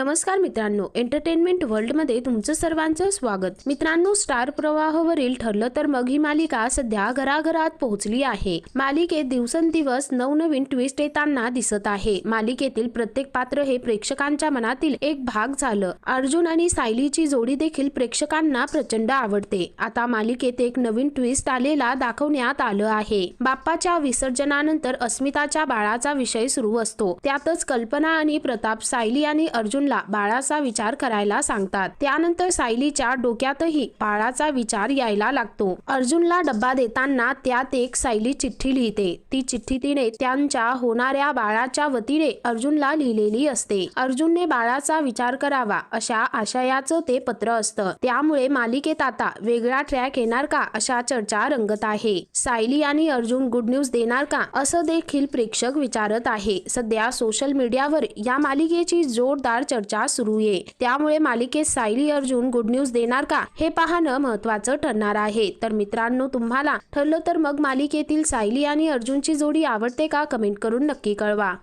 नमस्कार मित्रांनो एंटरटेनमेंट वर्ल्डमध्ये तुमचं सर्वांचं स्वागत. मित्रांनो स्टार प्रवाहावरील ठरलं तर मग ही मालिका सध्या घराघरात पोहोचली आहे. मालिकेत दिवसेंदिवस नवनवीन ट्विस्ट येताना दिसत आहे. मालिकेतील प्रत्येक पात्र हे प्रेक्षकांच्या मनातील एक भाग झालं. अर्जुन आणि सायलीची जोडी देखील प्रेक्षकांना प्रचंड आवडते. आता मालिकेत एक नवीन ट्विस्ट आलेला दाखवण्यात आलं आहे. बाप्पाच्या विसर्जनानंतर अस्मिताच्या बाळाचा विषय सुरू असतो. त्यातच कल्पना आणि प्रताप सायली आणि अर्जुन सायलीला बाळाचा विचार करायला सांगतात. त्यानंतर सायलीच्या डोक्यातही बाळाचा विचार यायला लागतो. अर्जुनला डब्बा देताना त्यात एक सायली चिठ्ठी लिहिते. ती चिठ्ठी तिने त्यांच्या होणाऱ्या बाळाच्या वतीने अर्जुनला लिहिलेली असते. अर्जुनने बाळाचा विचार करावा अशा आशयाचं ते पत्र असतं. त्यामुळे मालिकेत आता वेगळा ट्रॅक येणार का अशा चर्चा रंगत आहे. सायली आणि अर्जुन गुड न्यूज देणार का असं देखील प्रेक्षक विचारत आहे. सध्या सोशल मीडियावर या मालिकेची जोरदार चर्चा सुरू आहे त्यामुळे मालिकेत सायली अर्जुन गुड न्यूज देणार का? हे पाहणं महत्वाचं ठरणार आहे. तर मित्रांनो तुम्हाला ठरलं तर मग मालिकेतील सायली आणि अर्जुनची जोडी आवडते का? कमेंट करून नक्की कळवा.